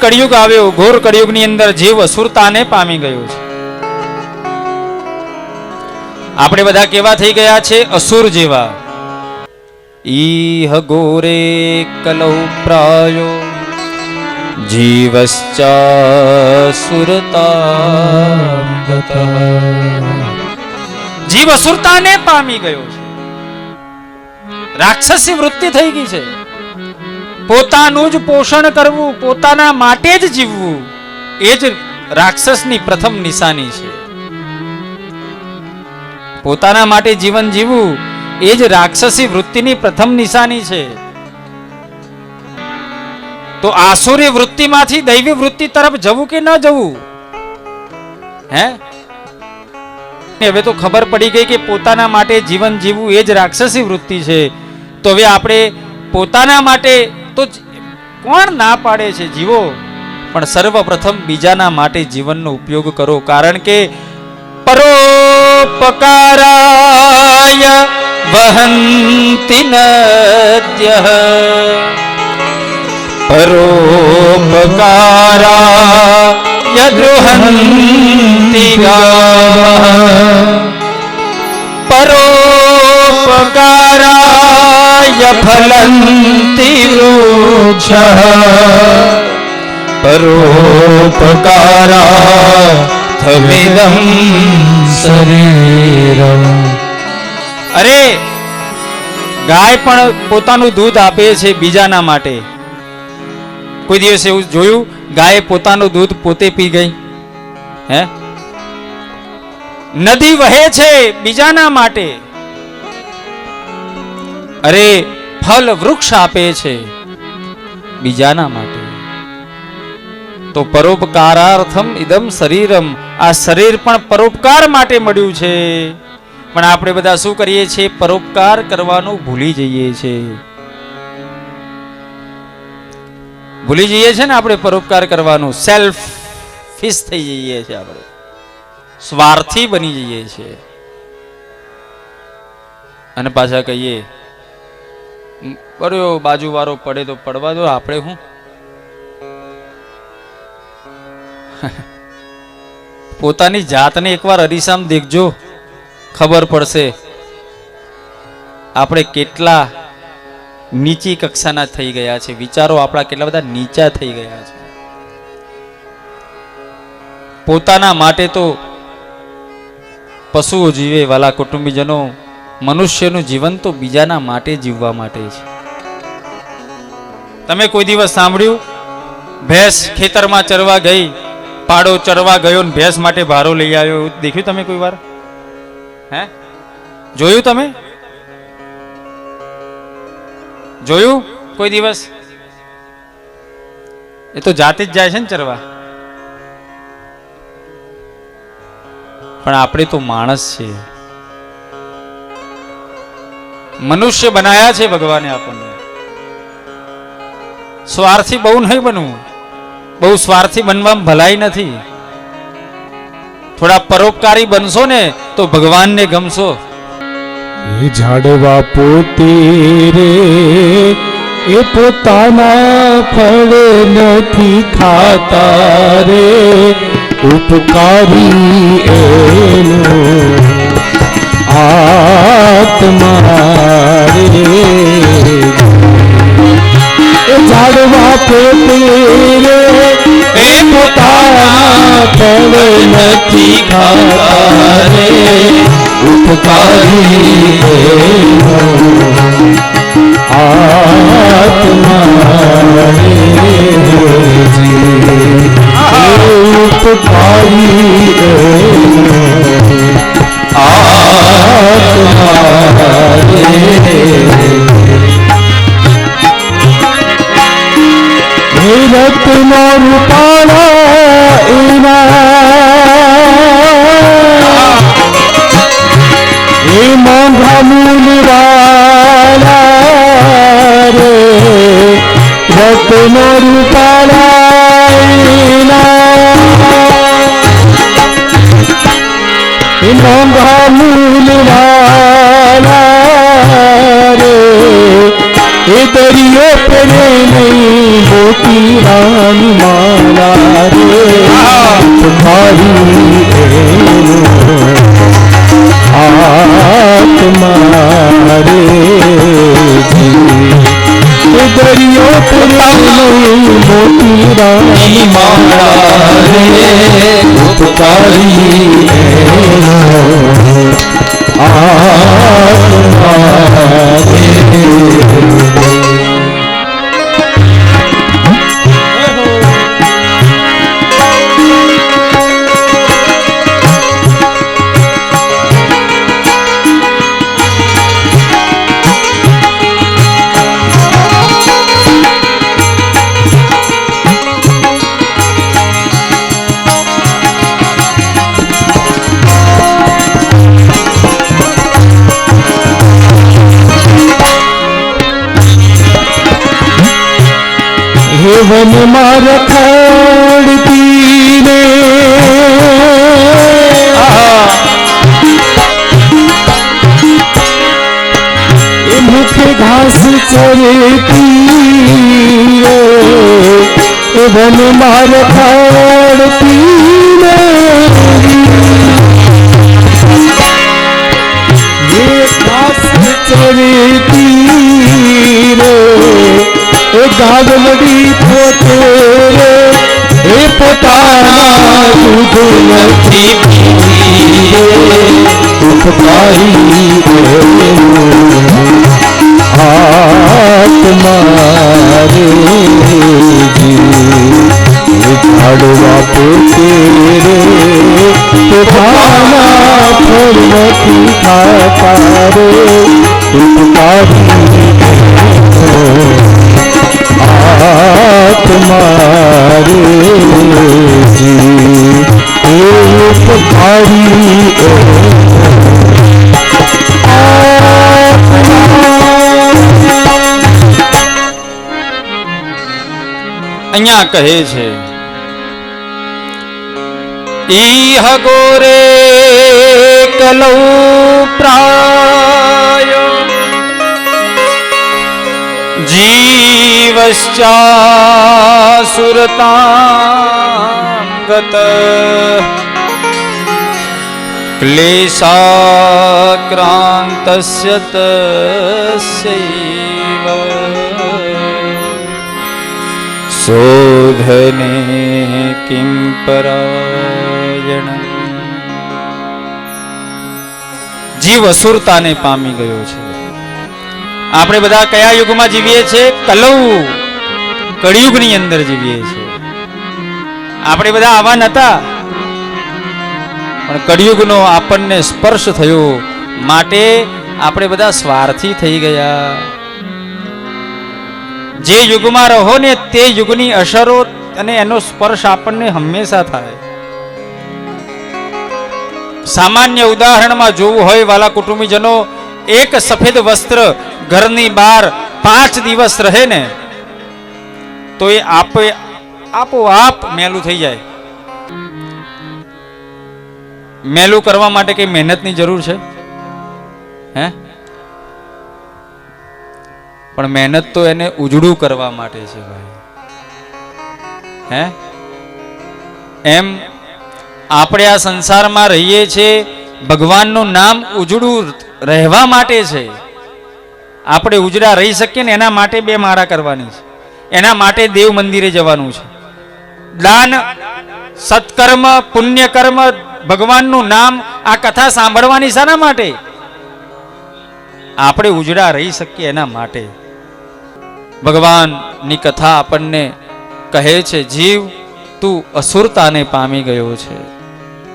કળિયુગ આવ્યો, ઘોર કળિયુગની અંદર જીવ અસુરતાને પામી ગયો છે. આપણે બધા કેવા થઈ ગયા છે? અસુર જેવા. ઈહ ગોરે કલૌ પ્રાયો જીવશ્ચાસુરતા જીવ અસુરતાને પામી ગયો છે. રાક્ષસી વૃત્તિ થઈ ગઈ છે. પોતાનું જ પોષણ કરવું, પોતાના માટે જ જીવવું, એ જ રાક્ષસની પ્રથમ નિશાની છે. પોતાના માટે જીવન જીવવું, એ જ રાક્ષસી વૃત્તિની પ્રથમ નિશાની છે. તો આસુરી વૃત્તિમાંથી દૈવી વૃત્તિ તરફ જવું કે ન જવું? હે? હવે તો ખબર પડી ગઈ કે પોતાના માટે જીવન જીવવું એ જ રાક્ષસી વૃત્તિ છે. તો હવે આપણે પોતાના માટે તો કોણ ના પાડે છે જીવો? પણ સર્વપ્રથમ બીજાના માટે જીવનનો ઉપયોગ કરો, કારણ કે પરોપકારાય વહંતિ નદ્ય. પરોપકારાય ગૃહંતિ પરોપકારાય ફલંતિ વૃક્ષઃ પરોપકારાથમિદં શરીરમ અરે, ગાય પણ પોતાનું દૂધ આપે છે બીજાના માટે. કોઈ દિવસ એવું જોયું, ગાય પોતાનું દૂધ પોતે પી ગઈ? હે? નદી વહે છે બીજાના માટે. અરે, ફલ વૃક્ષ આપે છે. બીજાના માટે. તો પરોપકારાર્થમ ઇદમ શરીરમ. આ શરીર પણ પરોપકાર માટે મળ્યું છે. પણ આપણે બધા શું કરીએ છીએ? પરોપકાર કરવાનું ભૂલી જઈએ છીએ ભૂલી જઈએ છીએ ને આપણે પરોપકાર કરવાનું? સેલ્ફ ફિશ થઈ જઈએ છીએ આપણે. સ્વાર્થી બની જઈએ છીએ અને પાછા કહીએ બાજુ વાળો પડે તો પડવા દો, આપણે હું? પોતાની જાતને એકવાર અરીસામ દેખજો, ખબર પડશે. આપણે કેટલા નીચી કક્ષાના થઈ ગયા છે, વિચારો આપણા કેટલા બધા નીચા થઈ ગયા છે. પોતાના માટે તો પશુઓ જીવે, વાલા કુટુંબીજનો મનુષ્યનું જીવન તો બીજાના માટે જીવવા માટે છે. તમે કોઈ દિવસ સાંભળ્યું? ભેંસ ખેતરમાં ચરવા ગઈ, પાડો ચરવા ગયો ને ભેંસ માટે ભારો લઈ આવ્યો દેખ્યું તમે કોઈ વાર? હે? જોયું તમે? જોયું કોઈ દિવસ? એ તો જાતે જ જાય છે ને ચરવા. પણ આપણે તો માણસ છે મનુષ્ય બનાયા છે ભગવાને આપણને. સ્વાર્થી બહુ નહીં બનવું. બહુ સ્વાર્થી બનવામાં ભલાઈ નથી. થોડા પરોપકારી બનશો ને તો ભગવાનને ગમશો. એ ઝાડવા પોતે રે, એ પોતાના ફળ નથી ખાતા રે. ઉપકારી એનો આત્મા એ ઝાડવા પોતે રે એ પોતાના ફળ નથી ખાતા રે ઉપકારી આત્મા ઉપકારી આત્મા એ દરિયો પેરે નહીં મોતી રાની માં મોતી રાની માળા ઉપકારી આત્મા વનમાં રખડતી ને એ મુખે ઘાસ ચરતી રે. એ વનમાં રખડતી ને એ ઘાસ ચરતી રે. એ ગાગલડી પોતે રે એ પોતાના દૂધ નથી ઉપકારી રે આત્મા રે ઝાડવા પોતે રે પોતાના ફળ ખાતા રે રે જી એ અહીંયા કહે છે ઈહ ગોરે કલૌ પ્રાય જીવશ્ચાસુરતાંગત ક્લેશાક્રાંતસ્ય તસ્યૈવ શોધને કિં પરાયણ જીવ અસુરતાને પામી ગયો છે આપણે બધા કયા યુગમાં જીવીએ છીએ કલૌ કળિયુગની અંદર જીવીએ છીએ. આપણે બધા આવા નતા. પણ કળિયુગનો આપણને સ્પર્શ થયો માટે આપણે બધા સ્વાર્થી થઈ ગયા. જે યુગમાં રહો ને તે યુગની અસરો અને એનો સ્પર્શ આપણને હંમેશા થાય. સામાન્ય ઉદાહરણમાં જોવું હોય વાલા કુટુંબીજનો, એક સફેદ વસ્ત્ર ઘરની બહાર પાંચ દિવસ રહે ને તો એ આપે, આપોઆપ મેલું થઈ જાય. મેલું કરવા માટે કઈ મહેનતની જરૂર છે? હે? પણ મહેનત તો એને ઉજળું કરવા માટે છે ભાઈ. હે? એમ આપણે આ સંસારમાં રહીએ છીએ, ભગવાનનું નામ ઉજળું રહેવા માટે છે. આપણે ઉજળા રહી શકીએ ને એના માટે બે માળા કરવાની છે. એના માટે દેવ મંદિરે જવાનું છે. દાન, સત્કર્મ, પુણ્યકર્મ, ભગવાનનું નામ આ કથા સાંભળવાની શાના માટે? આપણે ઉજળા રહી શકીએ એના માટે. ભગવાનની કથા આપણને કહે છે, જીવ, તું અસુરતાને પામી ગયો છે.